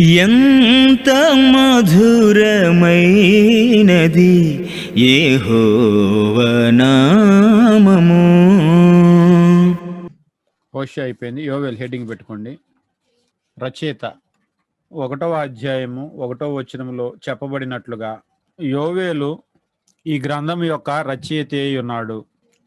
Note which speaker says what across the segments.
Speaker 1: ఎంత మధురమైనది ఏహోవనామము
Speaker 2: హోషి అయిపోయింది. యోవెల్ హెడ్డింగ్ పెట్టుకోండి. రచయిత ఒకటవ అధ్యాయము ఒకటవ వచనంలో చెప్పబడినట్లుగా యోవేలు ఈ గ్రంథం యొక్క రచయిత ఉన్నాడు.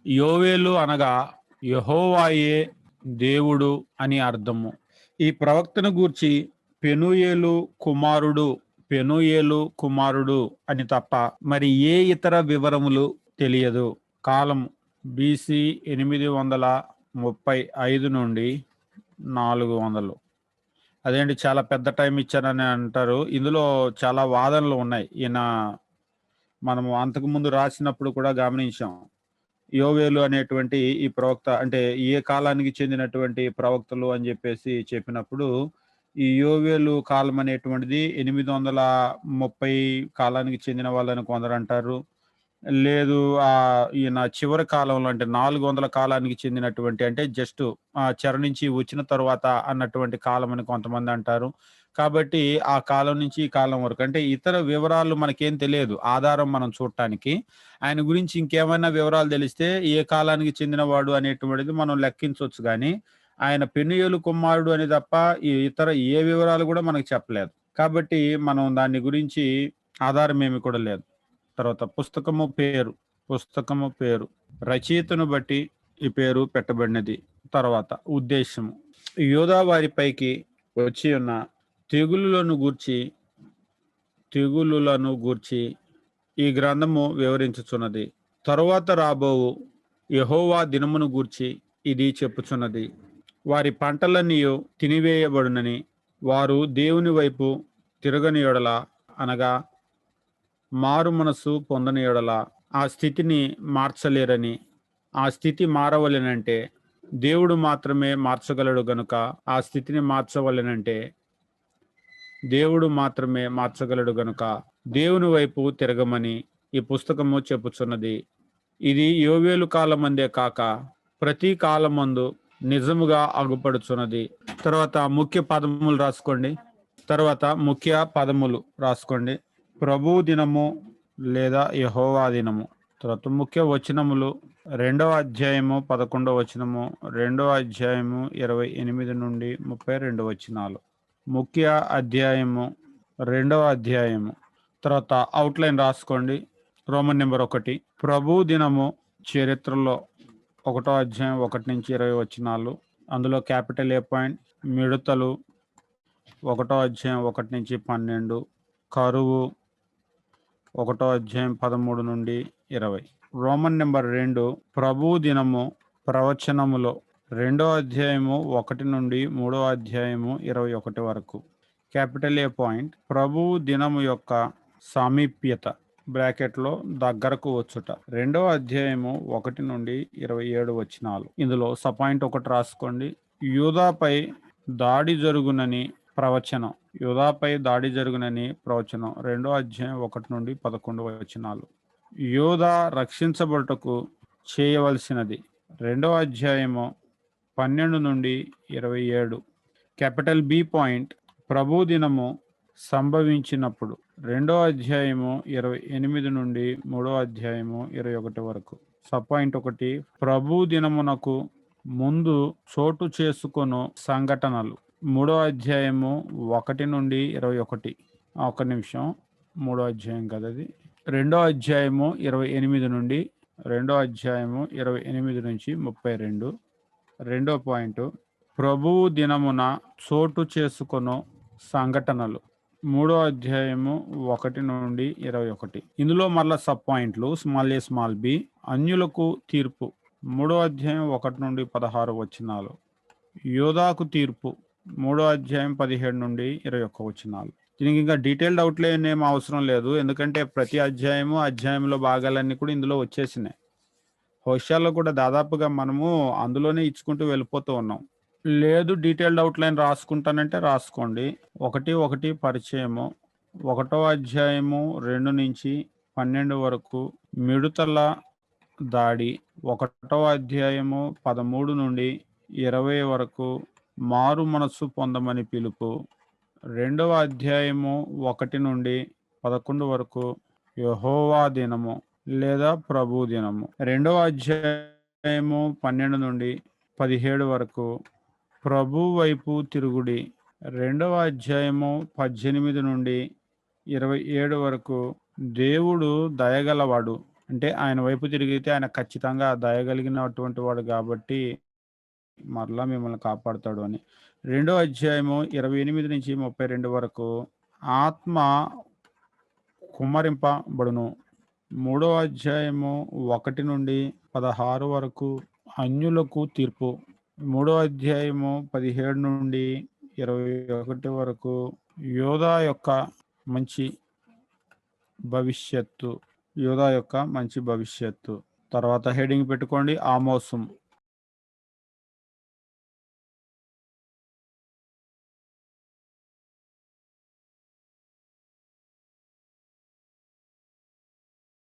Speaker 2: యోవేలు అనగా యహోవాయే దేవుడు అని అర్థము. ఈ ప్రవక్తను గూర్చి పెనుయేలు కుమారుడు పెనుయేలు కుమారుడు అని తప్ప మరి ఏ ఇతర వివరములు తెలియదు. కాలం బీసీ ఎనిమిది వందల ముప్పై ఐదు నుండి నాలుగు వందలు. అదేంటి చాలా పెద్ద టైం ఇచ్చారని అంటారు. ఇందులో చాలా వాదనలు ఉన్నాయి. ఈయన మనము అంతకుముందు రాసినప్పుడు కూడా గమనించాం. యోవేలు అనేటువంటి ఈ ప్రవక్త అంటే ఏ కాలానికి చెందినటువంటి ప్రవక్తలు అని చెప్పేసి చెప్పినప్పుడు ఈ యోవేలు కాలం అనేటువంటిది ఎనిమిది వందల ముప్పై కాలానికి చెందిన వాళ్ళని కొందరు అంటారు లేదు ఆ ఈయన చివరి కాలంలో అంటే నాలుగు వందల కాలానికి చెందినటువంటి అంటే జస్ట్ ఆ చెర నుంచి వచ్చిన తర్వాత అన్నటువంటి కాలం అని కొంతమంది అంటారు. కాబట్టి ఆ కాలం నుంచి ఈ కాలం వరకు అంటే ఇతర వివరాలు మనకేం తెలియదు ఆధారం మనం చూడటానికి. ఆయన గురించి ఇంకేమైనా వివరాలు తెలిస్తే ఏ కాలానికి చెందినవాడు అనేటువంటిది మనం లెక్కించవచ్చు కానీ ఆయన పెనుయేలు కుమారుడు అని తప్ప ఈ ఇతర ఏ వివరాలు కూడా మనకు చెప్పలేదు. కాబట్టి మనం దాని గురించి ఆధారం ఏమి కూడా లేదు. తర్వాత పుస్తకము పేరు పుస్తకము పేరు రచయితను బట్టి ఈ పేరు పెట్టబడినది. తర్వాత ఉద్దేశము. యోధా వారిపైకి వచ్చి ఉన్న తెగులులను గూర్చి తెగులులను గూర్చి ఈ గ్రంథము వివరించుచున్నది. తరువాత రాబోవు యహోవా దినమును గూర్చి ఇది చెప్పుచున్నది. వారి పంటలన్నీ తినివేయబడునని వారు దేవుని వైపు తిరగని ఎడల అనగా మారు మనసు పొందని ఎడల ఆ స్థితిని మార్చలేరని ఆ స్థితి మారవలెనంటే దేవుడు మాత్రమే మార్చగలడు గనుక ఆ స్థితిని మార్చవలెనంటే దేవుడు మాత్రమే మార్చగలడు గనుక దేవుని వైపు తిరగమని ఈ పుస్తకము చెప్పుచున్నది. ఇది యోవేలు కాలమందే కాక ప్రతి కాలమందు నిజముగా అగుపడుచున్నది. తర్వాత ముఖ్య పదములు రాసుకోండి. తర్వాత ముఖ్య పదములు రాసుకోండి. ప్రభు దినము లేదా యహోవా దినము. తర్వాత ముఖ్య వచనములు రెండవ అధ్యాయము పదకొండవ వచనము రెండవ అధ్యాయము ఇరవై ఎనిమిది నుండి ముప్పై రెండు వచనాలు. ముఖ్య అధ్యాయము రెండవ అధ్యాయము. తర్వాత అవుట్లైన్ రాసుకోండి. రోమన్ నెంబర్ ఒకటి. ప్రభు దినము చరిత్రలో ఒకటో అధ్యాయం ఒకటి నుంచి ఇరవై వచ్చినాలు అందులో క్యాపిటల్ ఏ పాయింట్? మిడతలు. ఒకటో అధ్యాయం ఒకటి నుంచి పన్నెండు. కరువు. ఒకటో అధ్యాయం పదమూడు నుండి ఇరవై. రోమన్ నెంబర్ రెండు ప్రభు దినము ప్రవచనములో రెండో అధ్యాయము ఒకటి నుండి మూడో అధ్యాయము ఇరవై ఒకటి వరకు. క్యాపిటల్ ఏ పాయింట్? ప్రభు దినము యొక్క సామీప్యత. బ్రాకెట్లో దగ్గరకు వచ్చుట. రెండో అధ్యాయము ఒకటి నుండి ఇరవై ఏడు వచనాలు. ఇందులో సపాయింట్ ఒకటి రాసుకోండి. యూదాపై దాడి జరుగునని ప్రవచనం. యూదాపై దాడి జరుగునని ప్రవచనం. రెండో అధ్యాయం ఒకటి నుండి పదకొండు వచనాలు. యూదా రక్షించబడుటకు చేయవలసినది. రెండో అధ్యాయము పన్నెండు నుండి ఇరవై ఏడు. Capital B point. ప్రభు దినము సంభవించినప్పుడు రెండో అధ్యాయము ఇరవై ఎనిమిది నుండి మూడో అధ్యాయము ఇరవై ఒకటి వరకు. సబ్ పాయింట్ ఒకటి ప్రభు దినమునకు ముందు చోటు చేసుకొను సంఘటనలు. మూడో అధ్యాయము ఒకటి నుండి ఇరవై ఒకటి. ఒక నిమిషం. మూడో అధ్యాయం కదా అది. రెండో అధ్యాయము ఇరవై ఎనిమిది నుండి రెండో అధ్యాయము ఇరవై ఎనిమిది నుంచి ముప్పై రెండు. రెండో పాయింట్ ప్రభువు దినమున చోటు చేసుకొను సంఘటనలు. మూడో అధ్యాయము ఒకటి నుండి ఇరవై ఒకటి. ఇందులో మరలా సబ్ పాయింట్లు స్మాల్ ఏ స్మాల్ బి అన్యులకు తీర్పు. మూడో అధ్యాయం ఒకటి నుండి పదహారు వచనాలు. యోధాకు తీర్పు. మూడో అధ్యాయం పదిహేడు నుండి ఇరవై ఒక్క వచనాలు. దీనికి ఇంకా డీటెయిల్డ్ అవుట్లైన్ ఏం అవసరం లేదు. ఎందుకంటే ప్రతి అధ్యాయము అధ్యాయంలో భాగాలన్నీ కూడా ఇందులో వచ్చేసినాయి. హోషాల్లో కూడా దాదాపుగా మనము అందులోనే ఇచ్చుకుంటూ వెళ్ళిపోతూ ఉన్నాం. లేదు డీటెయిల్డ్ అవుట్లైన్ రాసుకుంటానంటే రాసుకోండి. ఒకటి ఒకటి పరిచయము. ఒకటో అధ్యాయము రెండు నుంచి పన్నెండు వరకు మిడుతల దాడి. ఒకటో అధ్యాయము పదమూడు నుండి ఇరవై వరకు మారు మనస్సు పొందమని పిలుపు. రెండవ అధ్యాయము ఒకటి నుండి పదకొండు వరకు యహోవా దినము లేదా ప్రభు దినము. రెండవ అధ్యాయము పన్నెండు నుండి పదిహేడు వరకు ప్రభు వైపు తిరుగుడి. రెండవ అధ్యాయము పద్దెనిమిది నుండి ఇరవై ఏడు వరకు దేవుడు దయగలవాడు. అంటే ఆయన వైపు తిరిగితే ఆయన ఖచ్చితంగా దయగలిగినటువంటి వాడు కాబట్టి మరలా మిమ్మల్ని కాపాడుతాడు అని. రెండో అధ్యాయము ఇరవై ఎనిమిది నుంచి ముప్పై రెండు వరకు ఆత్మ కుమ్మరింపబడును మూడో అధ్యాయము ఒకటి నుండి పదహారు వరకు అన్యులకు తీర్పు. మూడో అధ్యాయము పదిహేడు నుండి ఇరవై ఒకటి వరకు యోధా యొక్క మంచి భవిష్యత్తు యోధా యొక్క మంచి భవిష్యత్తు. తర్వాత హెడింగ్ పెట్టుకోండి ఆమోసం.